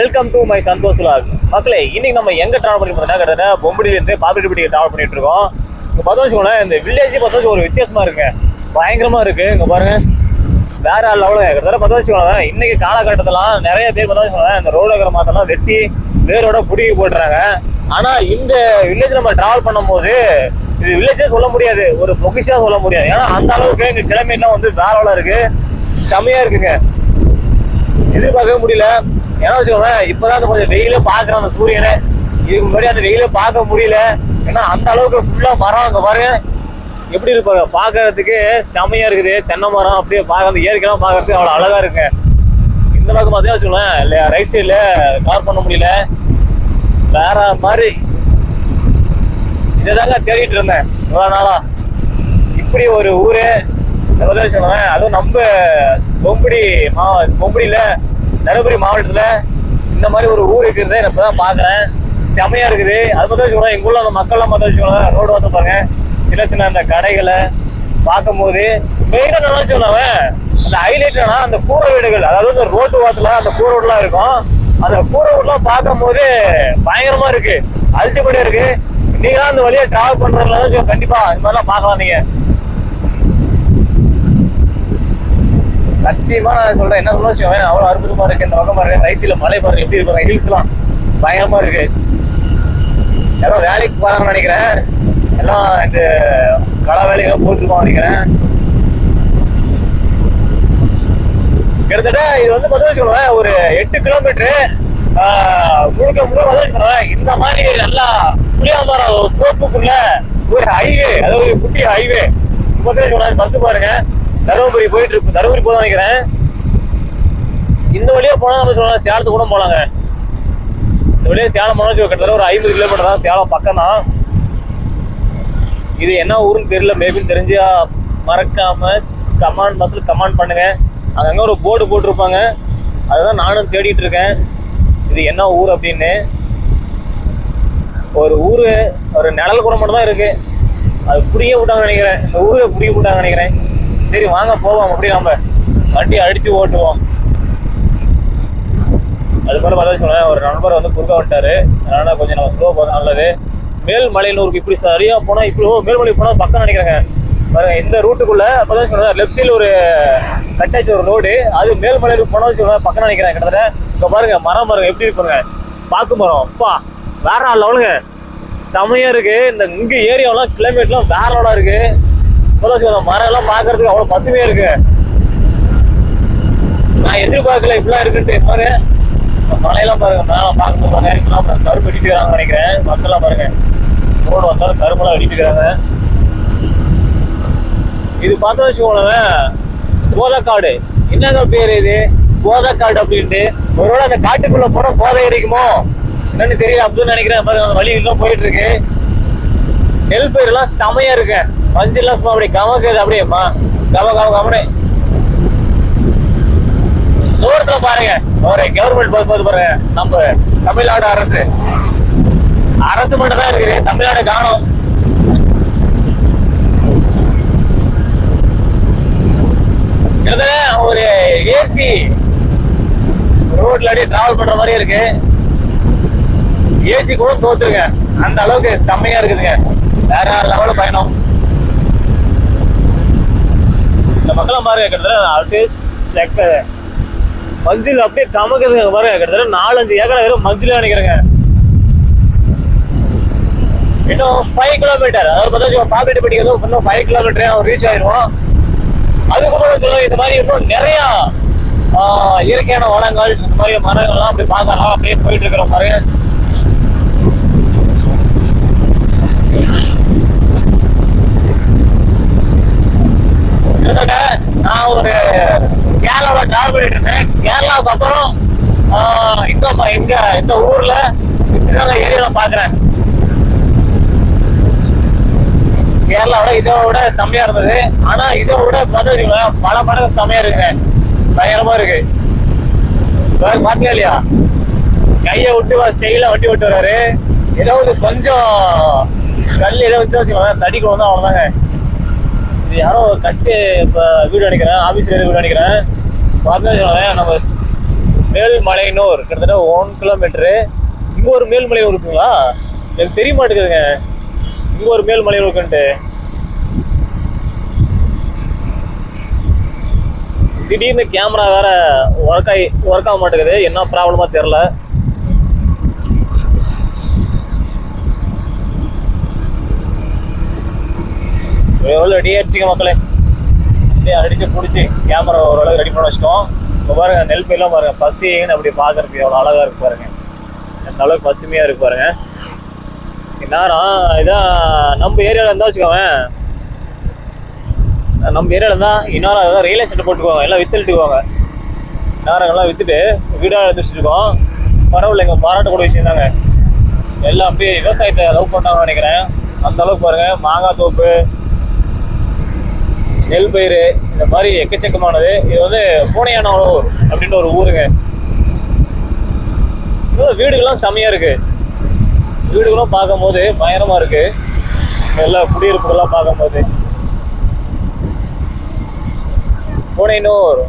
Welcome to my Santhosh vlog மக்களே இன்னைக்கு நம்ம எங்க டிராவல் பண்ணி பார்த்தா கிட்டத்தட்ட பொம்படியிலேருந்து பாப்பிரெட்டிப்பட்டி டிராவல் பண்ணிட்டு இருக்கோம். இங்கே பார்த்தோம் வச்சுக்கோங்களேன் இந்த வில்லேஜ் பார்த்தோம் ஒரு வித்தியாசமா இருக்குங்க பயங்கரமா இருக்கு. இங்க பாருங்க. வேற லெவலுங்க கிட்டத்தட்ட பார்த்தோம் வச்சுக்கோங்களேன் இன்னைக்கு காலகட்டத்திலாம் நிறைய பேர் பார்த்தோம் வச்சுக்கோங்களேன் இந்த ரோடு இருக்கிற மாத்தெல்லாம் வெட்டி வேரோட புடுங்கி போட்டுறாங்க. ஆனா இந்த வில்லேஜ் நம்ம டிராவல் பண்ணும்போது இது வில்லேஜே சொல்ல முடியாது. ஒரு பொக்கிஷா சொல்ல முடியாது. ஏன்னா அந்த அளவுக்கு எங்க கிழமையெல்லாம் வந்து வேற இருக்குது ஆ இருக்கு. செமையா இருக்குங்க. எதிர்பார்க்கவே முடியல. ஏன்னா வச்சுக்கோங்க இப்பதான் அந்த கொஞ்சம் வெயில பாக்குறேன் அந்த சூரியனை. இதுக்கு முன்னாடி அந்த வெயில பார்க்க முடியல. ஏன்னா அந்த அளவுக்கு ஃபுல்லா மரம் அங்க பாருங்க. எப்படி இருப்பாங்க பாக்குறதுக்கு செமையா இருக்குது. தென்னை மரம் அப்படியே பார்க்க அந்த இயற்கையெல்லாம் பார்க்கறதுக்கு அவ்வளவு அழகா இருக்கு இந்த அளவுக்கு பார்த்தீங்கன்னா வச்சுக்கோங்களேன் ரைட் சைடுல கவர் பண்ண முடியல. வேற மாதிரி. இதைதாங்க தேடிட்டு இருந்தேன் இவ்வளவு நாளா. இப்படி ஒரு ஊரு வச்சுக்கோங்களேன் அதுவும் நம்ம கொம்படி மா பொம்படியில தருமபுரி மாவட்டத்தில் இந்த மாதிரி ஒரு ஊர் இருக்கிறத நான் இப்பதான் பார்க்குறேன் செம்மையாக இருக்குது. அது பார்த்தா வச்சுக்கோங்களேன் எங்கள் ஊரில் அந்த மக்கள்லாம் பார்த்து வச்சுக்கோங்களேன் ரோடு வந்து பாருங்க சின்ன சின்ன அந்த கடைகளை பார்க்கும்போது மெயினாக நல்லா சொன்னாங்க அந்த ஹைலைட்னா அந்த கூரை வீடுகள் அதாவது அந்த ரோட்டு வாசல அந்த கூரை வீடுலாம் இருக்கும். அந்த கூரை வீடுலாம் பார்க்கும்போது பயங்கரமாக இருக்குது அல்டிமேட்டாக இருக்குது நீங்களாம் அந்த வழியா டிராவல் பண்றதுல கண்டிப்பாக இந்த மாதிரிலாம் பார்க்கலாம் நீங்கள் சத்தியமா நான் சொல்றேன். என்ன சொல்ல வச்சுக்கோங்க. அவ்வளவு அற்புதமா இருக்கு. இந்த பக்கம் பாருங்க. ரைசில மலை பாருங்க. எப்படி இருக்கும்? ஹில்ஸ் எல்லாம் பயங்கரமா இருக்கு. ஏதோ வேலைக்கு போறாங்கன்னு நினைக்கிறேன். எல்லாம் இந்த களை வேலைகளை போட்டுருக்கோம் நினைக்கிறேன். கிட்டத்தட்ட இது வந்து பார்த்தா வச்சுக்கோங்க ஒரு எட்டு கிலோமீட்டரு முழுக்க முழுக்க பார்த்தா வச்சுக்கோங்க இந்த மாதிரி நல்லா புளியாமரம் தோப்புக்குள்ள ஒரு ஹைவே அதாவது ஒரு குட்டி ஹைவே பார்த்தா பஸ் பாருங்க. தருமபுரி போயிட்டு இருக்கு தருமபுரி போதான் நினைக்கிறேன். இந்த வழியா போனா நம்ம சொல்லலாம் சேலத்துக்கு கூட போலாங்க. இந்த வழியா சேலம் போனா கிட்டத்தட்ட ஒரு ஐம்பது கிலோமீட்டர் தான் சேலம் பக்கம் தான் இது என்ன ஊருன்னு தெரியல மேபின்னு தெரிஞ்சா மறக்காம கமாண்ட் பஸ்ஸில் கமாண்ட் பண்ணுங்க. அங்கங்கே ஒரு போர்டு போட்டிருப்பாங்க. அதுதான் நானும் தேடிட்டு இருக்கேன். இது என்ன ஊர் அப்படின்னு. ஒரு ஊர் ஒரு நிழல் கூட மட்டும் தான் இருக்குது அது புரிய விட்டாங்க நினைக்கிறேன். இந்த ஊரை புரிய விட்டாங்க நினைக்கிறேன். சரி வாங்க போவோம். அப்படி நம்ம வண்டி அடித்து ஓட்டுவோம். அது போல பார்த்தா சொன்னேன் ஒரு நண்பர் வந்து குறுக்க வந்துட்டாரு. அதனால கொஞ்சம் நம்ம ஸ்லோ போகிறது நல்லது. மேல்மலையிலூருக்கு இப்படி சரியாக போனால் இப்படி ஓ, மேல்மலை போனால் பக்கம் நினைக்கிறேங்க. பாருங்க இந்த ரூட்டுக்குள்ளே அப்போ தான் சொன்னேன் லெஃப்ட் சைடில் ஒரு கட்டாச்சு ஒரு ரோடு அது மேல்மலையில் போனால் சொல்லுவேன் பக்கம் நினைக்கிறேன் கிட்டத்தட்ட. இப்போ பாருங்க மரம் பாருங்க எப்படி இருக்குங்க பாக்கு மரம். அப்பா வேற லெவலுங்க செமையாக இருக்குது இந்த இங்கே ஏரியாவெலாம் கிளைமேட்லாம் வேற லெவலாக இருக்குது மரம் எல்லாம் பாக்குறதுக்கு அவ்வளவு பசுமையா இருக்கு. நான் எதிர்பார்க்கல இப்படிலாம் இருக்குன்ட்டு பாரு. மலையெல்லாம் பாருங்க மேல பார்க்கணும் பாருங்க இருக்கலாம் கரும்பு வெட்டிட்டு நினைக்கிறேன். மக்கள்லாம் பாருங்க ரோடு வந்தாலும் கரும்பெல்லாம் வெட்டிட்டு இது பார்த்தா வச்சுக்கோங்களேன் கோதக்காடு. என்னங்க பேர் இது? கோதக்காடு அப்படின்ட்டு. ஒருவேளை அந்த காட்டுக்குள்ள போனா கோதை இருக்குமோ என்னன்னு தெரியல அப்படின்னு நினைக்கிறேன். பாருங்க அந்த வழி இன்னும் போயிட்டு இருக்கு. நெல் பயிரெல்லாம் செமையா இருக்கு. மஞ்சள்லாம் சும்மா அப்படியே கமக்குது அப்படியே கம கம கமனே. தூரத்துல பாருங்க. ஒரு கவர்மெண்ட் பஸ் வந்து பாருங்க. நம்ம தமிழ்நாடு அரசு. அரசு மட்டும் தான் இருக்குது. தமிழ்நாடு காணும். ஒரு ஏசி ரோட்ல அப்படியே டிராவல் பண்ற மாதிரி இருக்கு. ஏசி கூட தோத்துருங்க. அந்த அளவுக்கு செம்மையா இருக்குதுங்க. வேற லெவலில் பயணம்? இந்த மக்களை பாருங்க கிட்டத்தட்ட அப்படியே மஞ்சள் அப்படியே கமக்குதுங்க பாருங்க கிட்டத்தட்ட நாலஞ்சு ஏக்கர் வெறும் மஞ்சள் நினைக்கிறேங்க இன்னும் ஃபைவ் கிலோமீட்டர் அதாவது பார்த்தா பாக்கெட் படிக்கிறது இன்னும் ஃபைவ் கிலோமீட்டர் ரீச் ஆயிடுவோம் அதுக்கப்புறம் சொல்ல இந்த மாதிரி இன்னும் நிறைய ஆஹ், இயற்கையான வளங்கள் இந்த மாதிரி மரங்கள்லாம் அப்படி பார்க்கலாம் அப்படியே போயிட்டு இருக்கிற மாதிரி கிட்டத்தட்ட நான் ஒரு கேரளாவில் டிராவல் பண்ணிட்டு இருந்தேன் கேரளாவுக்கு அப்புறம் ஆஹ், இந்த இங்க இந்த ஊர்ல இப்படிதான் ஏரியாவில் பாக்குறேன். கேரளாவோட இதை விட செம்மையா இருந்தது. ஆனா இதை விட பார்த்தா வச்சுக்கோங்களேன், பல மடங்கு செம்மையா இருக்குங்க பயங்கரமா இருக்கு. இப்ப பாத்தீங்க இல்லையா? கையை விட்டு ஸ்டைல வண்டி விட்டு வர்றாரு ஏதாவது கொஞ்சம் கல் ஏதோ வச்சு வச்சுக்கோங்களேன் தடிக்கு வந்து அவ்வளவுதாங்க. இது யாரோ கட்சி இப்போ வீடு அடிக்கிறேன் ஆஃபீஸ் எது வீடு அடிக்கிறேன் பார்த்தா வச்சுக்கோங்களேன் நம்ம மேல்மலையனூர் கிட்டத்தட்ட ஒன் கிலோமீட்டரு இங்கே ஒரு மேல்மலையூர் இருக்குங்களா? எனக்கு தெரிய மாட்டேங்குதுங்க. இங்கே ஒரு மேல்மலையூர் இருக்குன்ட்டு. திடீர்னு கேமரா வேற ஒர்க் ஆகி ஒர்க் ஆக மாட்டேங்குது. என்ன ப்ராப்ளமா தெரில எவ்வளோ ரெடி ஆயிடுச்சுங்க மக்களே? அப்படியே அடிச்சு பிடிச்சி கேமரா ஓரளவுக்கு ரெடி பண்ண வச்சிட்டோம். இப்போ பாருங்க நெல் பயிலாம் பாருங்க பசின்னு அப்படி பார்க்கறதுக்கு எவ்வளோ அழகாக இருக்கு பாருங்க. எந்த அளவுக்கு பசுமையாக இருக்கு பாருங்க. நேரம் இதான் நம்ம ஏரியாவில் இருந்தால் வச்சுக்கோவேன் நம்ம ஏரியாவில் இருந்தால் இன்னொரு அதான் ரியல் எஸ்டேட் போட்டுக்குவாங்க எல்லாம் வித்துட்டுக்குவாங்க நேரங்கள்லாம் வித்துட்டு வீடாக எழுந்திரிச்சிட்டு பரவாயில்ல எங்கள் பாராட்டக்கூடிய விஷயம் தாங்க. எல்லாம் அப்படியே விவசாயத்தை லவ் பண்ணாங்கன்னு நினைக்கிறேன். அந்த அளவுக்கு பாருங்க மாங்காய் தோப்பு நெல் பயிர் இந்த மாதிரி எக்கச்சக்கமானது. இது வந்து பூனையானூர் அப்படின்ற ஒரு ஊருங்க. வீடுகள்லாம் செமையா இருக்கு. வீடுகளும் பார்க்கும்போது பயணமாக இருக்கு. எல்லா குடியிருப்புகள்லாம் பார்க்கும்போது. பூனையனூர்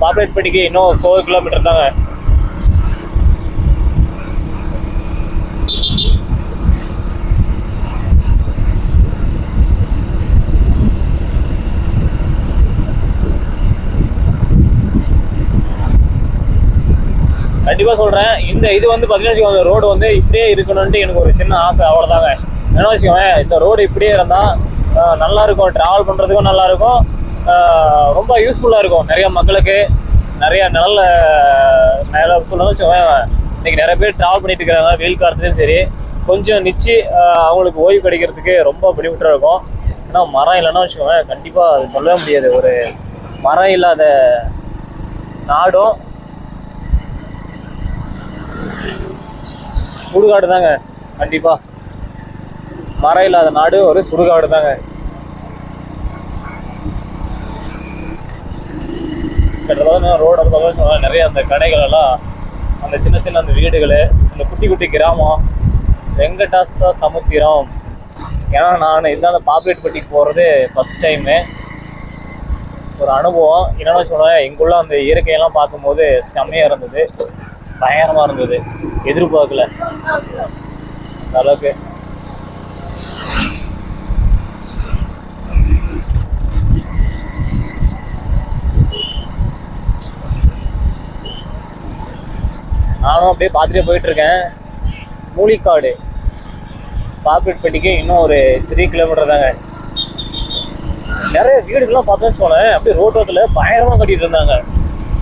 பாப்பரேட்பட்டிக்கு இன்னும் ஃபோர் கிலோமீட்டர் தாங்க. கண்டிப்பாக சொல்கிறேன் இந்த இது வந்து பார்த்தீங்கன்னா ரோடு வந்து இப்படியே இருக்கணும்ட்டு எனக்கு ஒரு சின்ன ஆசை அவ்வளோதாங்க என்ன வச்சுக்கோங்க இந்த ரோடு இப்படியே இருந்தால் நல்லா இருக்கும். ட்ராவல் பண்ணுறதுக்கும் நல்லா இருக்கும். ரொம்ப யூஸ்ஃபுல்லாக இருக்கும். நிறைய மக்களுக்கு நிறைய நல்ல நல்ல சொல்ல வச்சுக்கோங்க இன்னைக்கு நிறைய பேர் ட்ராவல் பண்ணிட்டு இருக்காங்க வெயில் காலத்துலயும் சரி. கொஞ்சம் நிச்சு அவங்களுக்கு ஓய்வு கிடைக்கிறதுக்கு ரொம்ப பெனிஃபிட்டாக இருக்கும். ஏன்னா மரம் இல்லைன்னா வச்சுக்கோங்க கண்டிப்பாக அது சொல்லவே முடியாது. ஒரு மரம் இல்லாத நாடும் சுடுகாடு தாங்க கண்டிப்பாக மரம் இல்லாத நாடு ஒரு சுடுகாடு தாங்க ரோடு நிறைய அந்த கடைகள் எல்லாம் அந்த சின்ன சின்ன அந்த வீடுகள் அந்த குட்டி குட்டி கிராமம் வெங்கடாசா சமுத்திரம். ஏன்னா நான் இந்த அந்த பாப்பேட்பட்டிக்கு போகிறது ஃபஸ்ட் டைமு ஒரு அனுபவம். என்னென்னு சொன்னேன் இங்குள்ள அந்த இயற்கையெல்லாம் பார்க்கும்போது செம்மையாக இருந்தது. பயங்கரமாக இருந்தது. எதிர்பார்க்கல. அளவுக்கு. நானும் அப்படியே பார்த்துட்டே போயிட்டு இருக்கேன் மூலிக்காடு பாப்பேட்பட்டிக்கு இன்னும் ஒரு த்ரீ கிலோமீட்டர் தாங்க. நிறைய வீடுகள்லாம் பார்த்தோன்னு சொன்னேன். அப்படியே ரோட்டோத்தில் பயங்கரமாக கட்டிட்டு இருந்தாங்க.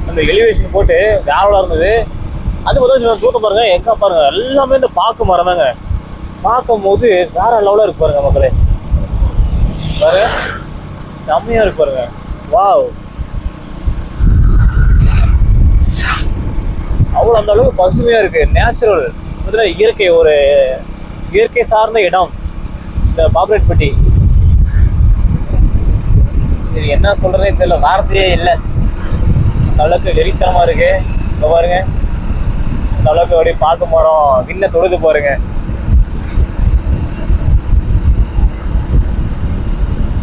அந்த எலிவேஷன் போட்டு வேவலாக இருந்தது. அது பார்த்தா தூக்க பாருங்க. எங்க பாருங்க? எல்லாமே இந்த பாக்கு மரம்தாங்க பார்க்கும் போது வேற லெவலில் இருக்கு பாருங்க மக்களே. பாருங்க செம்மையா இருக்கு பாருங்க. வாவ் அவ்வளோ அந்த அளவுக்கு பசுமையா இருக்கு. நேச்சுரல் முதல்ல இயற்கை ஒரு இயற்கை சார்ந்த இடம். இந்த பாப்புலேட்பட்டி இது என்ன சொல்றதே தெரியல. வார்த்தையே இல்லை. அந்த அளவுக்கு வெறித்தனமா இருக்கு. பாருங்க. அந்த அளவுக்கு அப்படியே பார்க்க மரம் விண்ணை தொழுது பாருங்க.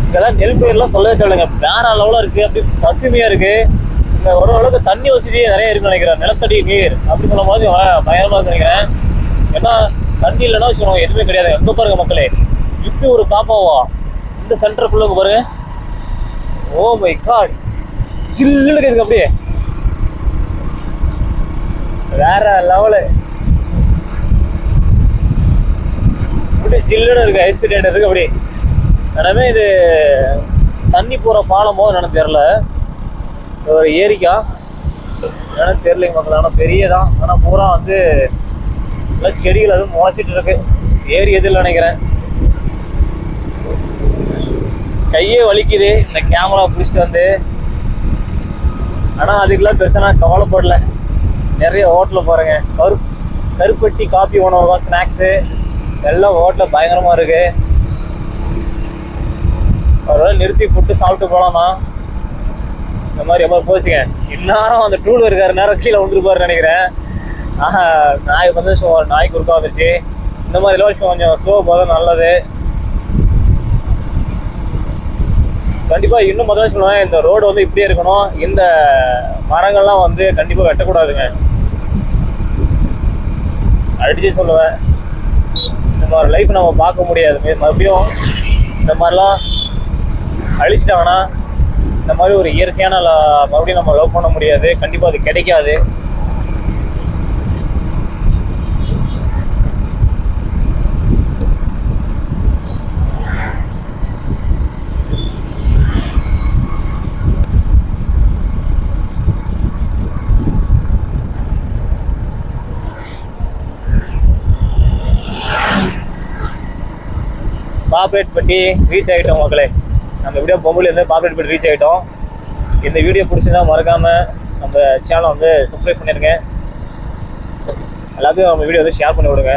இதெல்லாம் நெல் பயிர்லாம் சொல்லவே தெரியலங்க வேற லெவலில் இருக்கு. அப்படி பசுமையா இருக்கு. இந்த ஒரு அளவுக்கு தண்ணி வசதியே நிறைய இருக்குன்னு நினைக்கிறேன். நிலத்தடி நீர் அப்படி சொல்லும் போது வ- இருக்கு நினைக்கிறேன். ஏன்னா தண்ணி இல்லைன்னா வச்சுக்கோங்க எதுவுமே கிடையாது. எங்கே பாருங்க மக்களே. இப்படி ஒரு காப்பாவா? இந்த சென்டருக்குள்ள பாருங்க. Oh ஓ மை காட் சில்லுன்னு இருக்குது அப்படியே. வேற லெவலு அப்படியே ஜில்லுன்னு இருக்கு ஐஸ் கட்டி இருக்கு அப்படி எனவே இது தண்ணி போகிற பாலமோ என்னன்னு தெரியல. ஒரு ஏரிக்கா. என்னன்னு தெரியலைங்க மக்கள் ஆனால் பெரியதான். ஆனால் பூரா வந்து எல்லாம் செடிகள் அதுவும் முளைச்சிட்டு இருக்கு. ஏரி எதில் நினைக்கிறேன். கையே வலிக்குது. இந்த கேமரா பிடிச்சிட்டு வந்து. ஆனால் அதுக்கெல்லாம் பெருசாக நான் கவலைப்படலை. நிறைய ஹோட்டலில் போகிறேங்க கரு கருப்பட்டி காபி உணவகம் ஸ்நாக்ஸு எல்லாம் ஹோட்டலில் பயங்கரமாக இருக்கு. ஒருவேளை நிறுத்தி ஃபுட்டு சாப்பிட்டு போகலாமா இந்த மாதிரி எப்போ போச்சுங்க. இந்நேரம் அந்த டூல் இருக்கிற நேரம் கீழே வந்துருப்பாருன்னு நினைக்கிறேன். ஆஹா நாய் வந்து நாய் குறுக்கா வந்துருச்சு. இந்த மாதிரி எல்லாம் கொஞ்சம் ஸ்லோ போதும் நல்லது. கண்டிப்பாக இன்னும் முதல்ல சொல்லுவேன் இந்த ரோடு வந்து இப்படியே இருக்கணும். இந்த மரங்கள்லாம் வந்து கண்டிப்பாக வெட்டக்கூடாதுங்க. அடித்து சொல்லுவேன். இந்த மாதிரி லைஃப் நம்ம பார்க்க முடியாது. மறுபடியும் இந்த மாதிரிலாம் அழிச்சிட்டாங்கன்னா இந்த மாதிரி ஒரு இயற்கையான மறுபடியும் நம்ம லவ் பண்ண முடியாது. கண்டிப்பாக அது கிடைக்காது. பாப்புலேட் பண்ணி ரீச் ஆகிட்டோம் மக்களே. நம்ம வீடியோ பொம்பளைலேருந்து பாப்புலேட் பண்ணி ரீச் ஆகிட்டோம் இந்த வீடியோ பிடிச்சிருந்தா மறக்காமல் நம்ம சேனலை வந்து சப்ஸ்கிரைப் பண்ணிடுங்க எல்லாத்தையும் நம்ம வீடியோ வந்து ஷேர் பண்ணி விடுங்க.